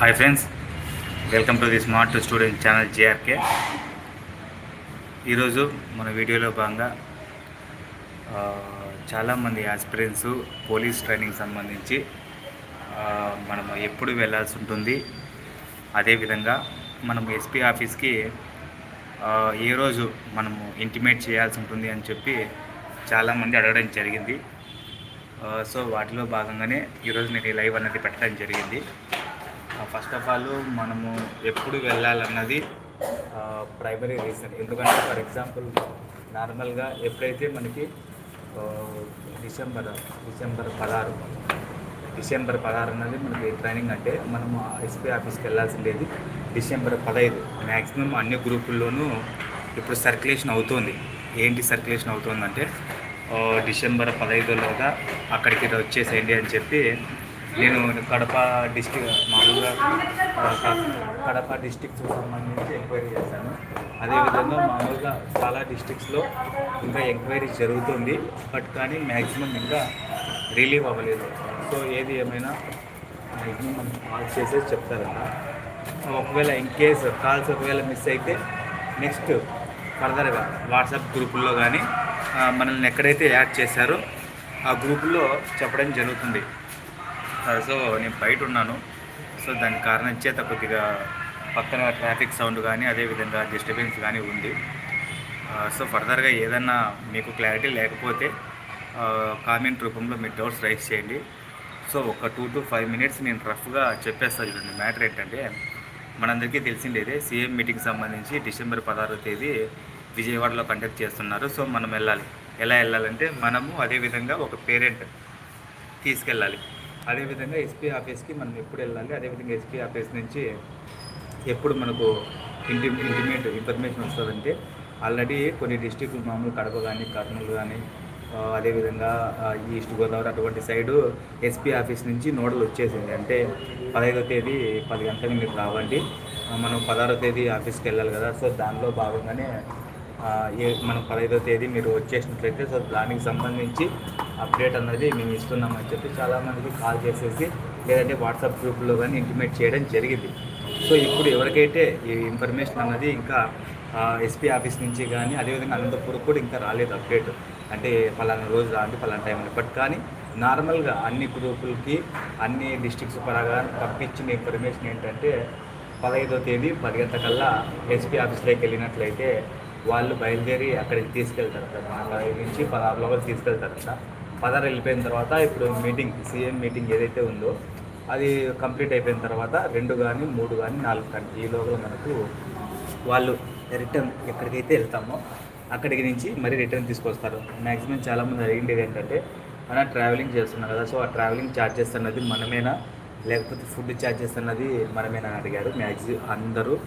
Hi friends welcome to the smart student channel JRK ఈరోజు మన వీడియోలో భాగంగా చాలామంది ఆస్పిరెంట్స్ పోలీస్ ట్రైనింగ్ సంబంధించి మనం ఎప్పుడు వెళ్ళాల్సి ఉంటుంది. అదేవిధంగా మనం ఎస్పీ ఆఫీస్కి ఏ రోజు మనము ఇంటిమేట్ చేయాల్సి ఉంటుంది అని చెప్పి చాలామంది అడగడం జరిగింది. సో వాటిలో భాగంగానే ఈరోజు నేను ఈ లైవ్ అనేది పెట్టడం జరిగింది. ఫస్ట్ ఆఫ్ ఆల్ మనము ఎప్పుడు వెళ్ళాలన్నది ప్రైమరీ రీజన్ ఎందుకంటే ఫర్ ఎగ్జాంపుల్ నార్మల్గా ఎప్పుడైతే మనకి డిసెంబర్ డిసెంబర్ పదహారు డిసెంబర్ పదహారు అన్నది మనకి ట్రైనింగ్ అంటే మనము ఎస్పీ ఆఫీస్కి వెళ్ళాల్సిందేది డిసెంబర్ పదహైదు. మ్యాక్సిమం అన్ని గ్రూపుల్లోనూ ఇప్పుడు సర్క్యులేషన్ అవుతుంది. ఏంటి సర్క్యులేషన్ అవుతుందంటే డిసెంబర్ పదహైదులోగా అక్కడికి వచ్చేసేయండి అని చెప్పి నేను కడప డిస్టిక్ మామూలుగా కడప డిస్టిక్స్ సంబంధించి ఎంక్వైరీ చేశాను. అదేవిధంగా మామూలుగా చాలా డిస్టిక్స్లో ఇంకా ఎంక్వైరీ జరుగుతుంది. బట్ కానీ మ్యాక్సిమం ఇంకా రిలీవ్ అవ్వలేదు. సో ఏది ఏమైనా మ్యాక్సిమం మనం కాల్ చేసేసి చెప్తారన్న ఒకవేళ ఇన్ కేస్ కాల్స్ ఒకవేళ మిస్ అయితే నెక్స్ట్ ఫర్దర్గా వాట్సాప్ గ్రూపుల్లో కానీ మనల్ని ఎక్కడైతే యాడ్ చేశారో ఆ గ్రూపుల్లో చెప్పడం జరుగుతుంది. సో నేను బయట ఉన్నాను. సో దాని కారణం చేత కొద్దిగా పక్కన ట్రాఫిక్ సౌండ్ కానీ అదేవిధంగా డిస్టర్బెన్స్ కానీ ఉంది. సో ఫర్దర్గా ఏదన్నా మీకు క్లారిటీ లేకపోతే కామెంట్ రూపంలో మీ డౌట్స్ రైస్ చేయండి. సో ఒక టూ టు ఫైవ్ మినిట్స్ నేను రఫ్గా చెప్పేస్తాను చూడండి. మ్యాటర్ ఏంటంటే మనందరికీ తెలిసిండేదే సీఎం మీటింగ్ సంబంధించి డిసెంబర్ పదహారో తేదీ విజయవాడలో కండక్ట్ చేస్తున్నారు. సో మనం వెళ్ళాలి. ఎలా వెళ్ళాలంటే మనము అదేవిధంగా ఒక పేరెంట్ తీసుకెళ్ళాలి. అదేవిధంగా ఎస్పీ ఆఫీస్కి మనం ఎప్పుడు వెళ్ళాలి? అదేవిధంగా ఎస్పీ ఆఫీస్ నుంచి ఎప్పుడు మనకు ఇంటి ఇంటిమేట్ ఇన్ఫర్మేషన్ వస్తుందంటే ఆల్రెడీ కొన్ని డిస్టిక్లు మామూలు కడప కానీ కర్నూలు కానీ అదేవిధంగా ఈస్ట్ గోదావరి అటువంటి సైడు ఎస్పీ ఆఫీస్ నుంచి నోడల్ వచ్చేసింది. అంటే పదహైదో తేదీ పది గంటలకు మీరు రావండి. మనం పదహారో తేదీ ఆఫీస్కి వెళ్ళాలి కదా. సో దానిలో భాగంగానే మనం పదహైదో తేదీ మీరు వచ్చేసినట్లయితే సో దానికి సంబంధించి అప్డేట్ అన్నది మేము ఇస్తున్నామని చెప్పి చాలామందికి కాల్ చేసేసి లేదంటే వాట్సాప్ గ్రూప్లో కానీ ఇంటిమేట్ చేయడం జరిగింది. సో ఇప్పుడు ఎవరికైతే ఈ ఇన్ఫర్మేషన్ అన్నది ఇంకా ఎస్పీ ఆఫీస్ నుంచి కానీ అదేవిధంగా అనంతపూర్ కూడా ఇంకా రాలేదు అప్డేట్. అంటే పలానా రోజు రాండి ఫలానా టైం బట్ కానీ నార్మల్గా అన్ని గ్రూపులకి అన్ని డిస్ట్రిక్ట్స్ పరంగా పంపించిన ఇన్ఫర్మేషన్ ఏంటంటే పదహైదో తేదీ పది గంటకల్లా ఎస్పీ ఆఫీస్లోకి వెళ్ళినట్లయితే వాళ్ళు బయలుదేరి అక్కడికి తీసుకెళ్తారట పదహైదు నుంచి పదహారు లోపల తీసుకెళ్తారట పదహారు వెళ్ళిపోయిన తర్వాత ఇప్పుడు మీటింగ్ సీఎం మీటింగ్ ఏదైతే ఉందో అది కంప్లీట్ అయిపోయిన తర్వాత రెండు కానీ మూడు కానీ నాలుగు కానీ ఈ లోపల మనకు వాళ్ళు రిటర్న్ ఎక్కడికైతే వెళ్తామో అక్కడికి నుంచి మరి రిటర్న్ తీసుకొస్తారు. మ్యాక్సిమం చాలామంది అడిగిండేది ఏంటంటే మన ట్రావెలింగ్ చేస్తున్నాం కదా సో ఆ ట్రావెలింగ్ ఛార్జెస్ అన్నది మనమేనా? లేకపోతే ఫుడ్ ఛార్జెస్ అన్నది మనమేనా అని అడిగారు. మ్యాక్సిమం అందరూ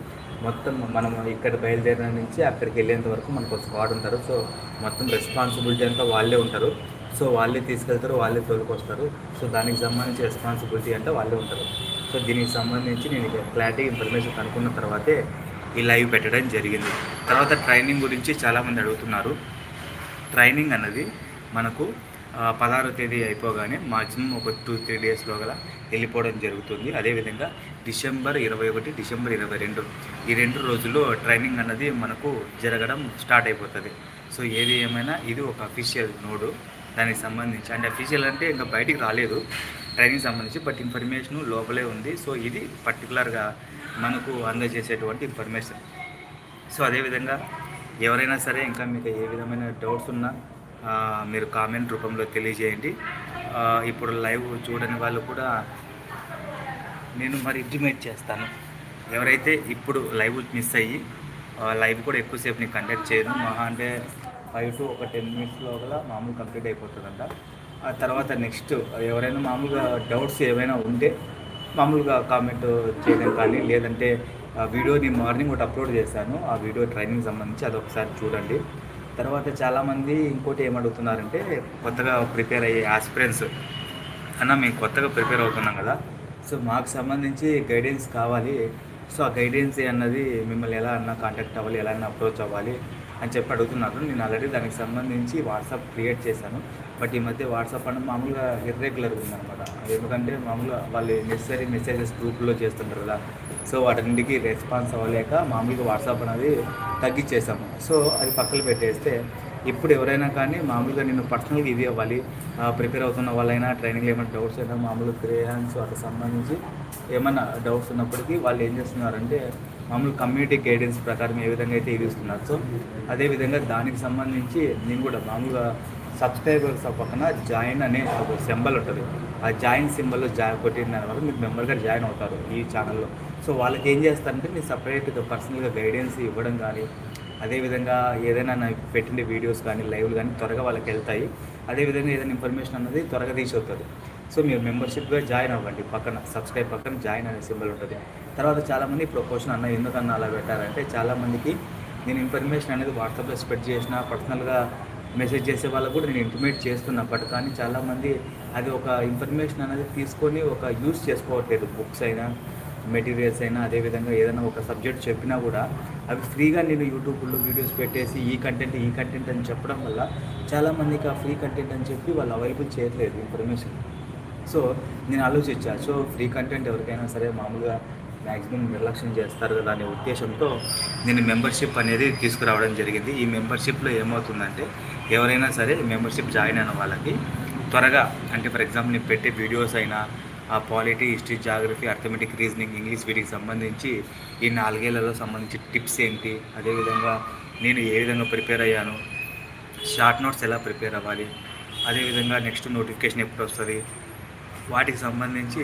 మొత్తం మనం ఇక్కడ బయలుదేరిన నుంచి అక్కడికి వెళ్ళేంత వరకు మనకు స్క్వాడ్ ఉంటారు. సో మొత్తం రెస్పాన్సిబిలిటీ అంతా వాళ్ళే ఉంటారు. సో వాళ్ళే తీసుకెళ్తారు వాళ్ళే తోలుకొస్తారు. సో దానికి సంబంధించి రెస్పాన్సిబిలిటీ అంటే వాళ్ళే ఉంటారు. సో దీనికి సంబంధించి నేను క్లారిటీ ఇన్ఫర్మేషన్ కనుక్కున్న తర్వాతే ఈ లైవ్ పెట్టడం జరిగింది. తర్వాత ట్రైనింగ్ గురించి చాలామంది అడుగుతున్నారు. ట్రైనింగ్ అన్నది మనకు పదహారో తేదీ అయిపోగానే మాక్సిమం ఒక టూ త్రీ డేస్లో గల వెళ్ళిపోవడం జరుగుతుంది. అదేవిధంగా డిసెంబర్ ఇరవై ఒకటి డిసెంబర్ ఇరవై రెండు ఈ రెండు రోజుల్లో ట్రైనింగ్ అన్నది మనకు జరగడం స్టార్ట్ అయిపోతుంది. సో ఏది ఏమైనా ఇది ఒక అఫీషియల్ నోడు. దానికి సంబంధించి అంటే అఫీషియల్ అంటే ఇంకా బయటికి రాలేదు ట్రైనింగ్ సంబంధించి బట్ ఇన్ఫర్మేషన్ లోపలే ఉంది. సో ఇది పర్టికులర్గా మనకు అందజేసేటువంటి ఇన్ఫర్మేషన్. సో అదేవిధంగా ఎవరైనా సరే ఇంకా మీకు ఏ విధమైన డౌట్స్ ఉన్నా మీరు కామెంట్ రూపంలో తెలియజేయండి. ఇప్పుడు లైవ్ చూడని వాళ్ళు కూడా నేను మరి ఇంటిమేట్ చేస్తాను. ఎవరైతే ఇప్పుడు లైవ్ మిస్ అయ్యి లైవ్ కూడా ఎక్కువసేపు నేను కండక్ట్ చేయను. మహా అంటే ఫైవ్ టు ఒక టెన్ మినిట్స్ లోపల మామూలు కంప్లీట్ అయిపోతుందంట. ఆ తర్వాత నెక్స్ట్ ఎవరైనా మామూలుగా డౌట్స్ ఏమైనా ఉంటే మామూలుగా కామెంట్ చేయడం కానీ లేదంటే వీడియో వీడియోని మార్నింగ్ ఒకటి అప్లోడ్ చేశాను. ఆ వీడియో ట్రైనింగ్ సంబంధించి అది ఒకసారి చూడండి. తర్వాత చాలామంది ఇంకోటి ఏమడుగుతున్నారంటే కొత్తగా ప్రిపేర్ అయ్యే ఆస్పిరెంట్స్ అన్న మేము కొత్తగా ప్రిపేర్ అవుతున్నాం కదా. సో మాకు సంబంధించి గైడెన్స్ కావాలి. సో ఆ గైడెన్స్ అన్నది మిమ్మల్ని ఎలా అన్నా కాంటాక్ట్ అవ్వాలి ఎలా అన్నా అప్రోచ్ అవ్వాలి. అని చెప్పి అడుగుతున్నారు. నేను ఆల్రెడీ దానికి సంబంధించి వాట్సాప్ క్రియేట్ చేశాను. బట్ ఈ మధ్య వాట్సాప్ అనేది మామూలుగా ఇర్రెగ్యులర్గా ఉందన్నమాట. ఎందుకంటే మామూలుగా వాళ్ళు నెసరీ మెసేజెస్ గ్రూప్లో చేస్తుంటారు కదా. సో వాటన్నిటికీ రెస్పాన్స్ అవ్వలేక మామూలుగా వాట్సాప్ అనేది తగ్గించేసాము సో అది పక్కన పెట్టేస్తే ఇప్పుడు ఎవరైనా కానీ మామూలుగా నేను పర్సనల్గా ఇవి అవ్వాలి ప్రిపేర్ అవుతున్న వాళ్ళైనా ట్రైనింగ్లో ఏమైనా డౌట్స్ అయినా మామూలుగా క్రేయాన్స్ అట్లా సంబంధించి ఏమైనా డౌట్స్ ఉన్నప్పటికీ వాళ్ళు ఏం చేస్తున్నారంటే మామూలు కమ్యూనిటీ గైడెన్స్ ప్రకారం ఏ విధంగా అయితే ఇది ఇస్తున్నారు. సో అదేవిధంగా దానికి సంబంధించి నేను కూడా మామూలుగా సబ్స్క్రైబర్స్ పక్కన జాయిన్ అనే ఒక సింబల్ ఉంటుంది. ఆ జాయిన్ సింబల్లో జాయిన్ కొట్టిన దానివల్ల మీరు మెంబర్గా జాయిన్ అవుతారు ఈ ఛానల్లో. సో వాళ్ళకి ఏం చేస్తారంటే నేను సపరేట్గా పర్సనల్గా గైడెన్స్ ఇవ్వడం కానీ అదేవిధంగా ఏదైనా నాకు పెట్టిన వీడియోస్ కానీ లైవ్లు కానీ త్వరగా వాళ్ళకి వెళ్తాయి. అదేవిధంగా ఏదైనా ఇన్ఫర్మేషన్ అన్నది త్వరగా తీసి సో మీరు మెంబర్షిప్గా జాయిన్ అవ్వండి. పక్కన సబ్స్క్రైబ్ పక్కన జాయిన్ అనే సింబల్ ఉంటుంది. తర్వాత చాలామంది ప్రొపోషన్ అన్న ఎందుకన్నా అలా పెట్టారంటే చాలామందికి నేను ఇన్ఫర్మేషన్ అనేది వాట్సాప్లో స్ప్రెడ్ చేసిన పర్సనల్గా మెసేజ్ చేసే వాళ్ళకు కూడా నేను ఇంటిమేట్ చేస్తున్నప్పటి కానీ చాలామంది అది ఒక ఇన్ఫర్మేషన్ అనేది తీసుకొని ఒక యూస్ చేసుకోవట్లేదు. బుక్స్ అయినా మెటీరియల్స్ అయినా అదేవిధంగా ఏదైనా ఒక సబ్జెక్ట్ చెప్పినా కూడా అవి ఫ్రీగా నేను యూట్యూబ్లో వీడియోస్ పెట్టేసి ఈ కంటెంట్ ఈ కంటెంట్ అని చెప్పడం వల్ల చాలామందికి ఆ ఫ్రీ కంటెంట్ అని చెప్పి వాళ్ళు అవైలబుల్ చేయట్లేదు ఇన్ఫర్మేషన్. సో నేను ఆలోచించా సో ఫ్రీ కంటెంట్ ఎవరికైనా సరే మామూలుగా మ్యాక్సిమం నిర్లక్ష్యం చేస్తారు కదా అనే ఉద్దేశంతో నేను మెంబర్షిప్ అనేది తీసుకురావడం జరిగింది. ఈ మెంబర్షిప్లో ఏమవుతుందంటే ఎవరైనా సరే మెంబర్షిప్ జాయిన్ అయిన వాళ్ళకి త్వరగా అంటే ఫర్ ఎగ్జాంపుల్ నేను పెట్టే వీడియోస్ అయినా polity history geography arithmetic reasoning English వీటికి సంబంధించి ఈ నాలుగేళ్ళలో సంబంధించి టిప్స్ ఏంటి? అదేవిధంగా నేను ఏ విధంగా ప్రిపేర్ అయ్యాను? షార్ట్ నోట్స్ ఎలా ప్రిపేర్ అవ్వాలి? అదేవిధంగా నెక్స్ట్ నోటిఫికేషన్ ఎప్పుడు వస్తుంది? వాటికి సంబంధించి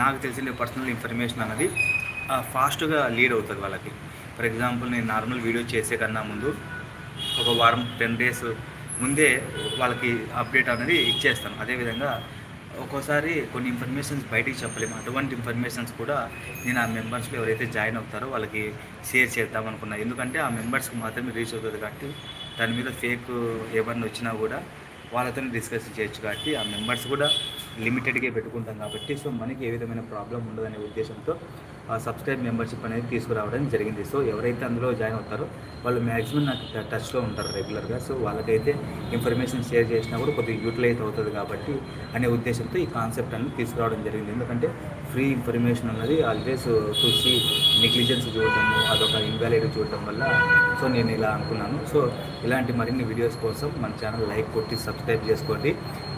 నాకు తెలిసిన పర్సనల్ ఇన్ఫర్మేషన్ అనేది ఫాస్ట్గా లీడ్ అవుతుంది వాళ్ళకి. ఫర్ ఎగ్జాంపుల్ నేను నార్మల్ వీడియో చేసే కన్నా ముందు ఒక వారం టెన్ డేస్ ముందే వాళ్ళకి అప్డేట్ అనేది ఇచ్చేస్తాను. అదేవిధంగా ఒక్కోసారి కొన్ని ఇన్ఫర్మేషన్స్ బయటికి చెప్పలేము. అటువంటి ఇన్ఫర్మేషన్స్ కూడా నేను ఆ మెంబర్స్లో ఎవరైతే జాయిన్ అవుతారో వాళ్ళకి షేర్ చేద్దాం అనుకున్నా. ఎందుకంటే ఆ మెంబర్స్కి మాత్రమే రీచ్ అవుతుంది కాబట్టి దాని మీద ఫేక్ ఏమన్నా వచ్చినా కూడా వాళ్ళతో డిస్కస్ చేయొచ్చు కాబట్టి ఆ మెంబర్స్ కూడా లిమిటెడ్గా పెట్టుకుంటాం కాబట్టి సో మనకి ఏ విధమైన ప్రాబ్లం ఉండదనే ఉద్దేశంతో ఆ సబ్స్క్రైబ్ మెంబర్షిప్ అనేది తీసుకురావడం జరిగింది. సో ఎవరైతే అందులో జాయిన్ అవుతారో వాళ్ళు మ్యాక్సిమం నాకు టచ్లో ఉంటారు రెగ్యులర్గా. సో వాళ్ళకైతే ఇన్ఫర్మేషన్ షేర్ చేసినా కూడా కొద్దిగా యూటిలైజ్ అవుతుంది కాబట్టి అనే ఉద్దేశంతో ఈ కాన్సెప్ట్ అనేది తీసుకురావడం జరిగింది. ఎందుకంటే ఫ్రీ ఇన్ఫర్మేషన్ అన్నది ఆల్వేస్ చూసి నెగ్లిజెన్స్ చూడటము అదొక ఇన్వాలిడ్ చూడటం వల్ల సో నేను ఇలా అనుకున్నాను. సో ఇలాంటి మరిన్ని వీడియోస్ కోసం మన ఛానల్ లైక్ కొట్టి సబ్స్క్రైబ్ చేసుకోండి.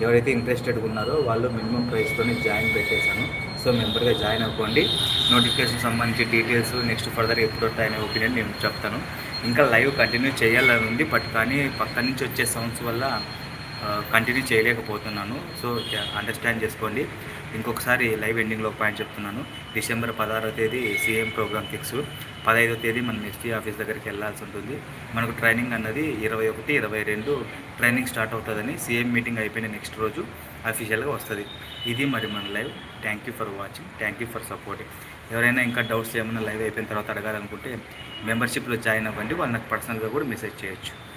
ఎవరైతే ఇంట్రెస్టెడ్గా ఉన్నారో వాళ్ళు మినిమం ప్రైస్తోనే జాయిన్ పెట్టేశాను. సో మెంబర్గా జాయిన్ అవ్వండి. నోటిఫికేషన్ సంబంధించి డీటెయిల్స్ నెక్స్ట్ ఫర్దర్ ఎప్పుడు వస్తాయనే ఒపీనియన్ నేను చెప్తాను. ఇంకా లైవ్ కంటిన్యూ చేయాలని ఉంది బట్ కానీ పక్క నుంచి వచ్చే సౌండ్స్ వల్ల కంటిన్యూ చేయలేకపోతున్నాను. సో అండర్స్టాండ్ చేసుకోండి. ఇంకొకసారి లైవ్ ఎండింగ్లో పాయింట్ చెప్తున్నాను. డిసెంబర్ పదహారో తేదీ సీఎం ప్రోగ్రామ్ ఫిక్స్. పదహైదో తేదీ మనం ఎస్టీ ఆఫీస్ దగ్గరికి వెళ్ళాల్సి ఉంటుంది. మనకు ట్రైనింగ్ అన్నది ఇరవై ఒకటి ఇరవై రెండు ట్రైనింగ్ స్టార్ట్ అవుతుందని సీఎం మీటింగ్ అయిపోయిన నెక్స్ట్ రోజు అఫీషియల్గా వస్తుంది. ఇది మరి మన live. Thank you for watching. Thank you for supporting. ఎవరైనా ఇంకా డౌట్స్ ఏమైనా లైవ్ అయిపోయిన తర్వాత అడగాలనుకుంటే మెంబర్షిప్లో జాయిన్ అవ్వండి. వాళ్ళు నాకు పర్సనల్గా కూడా మెసేజ్ చేయొచ్చు.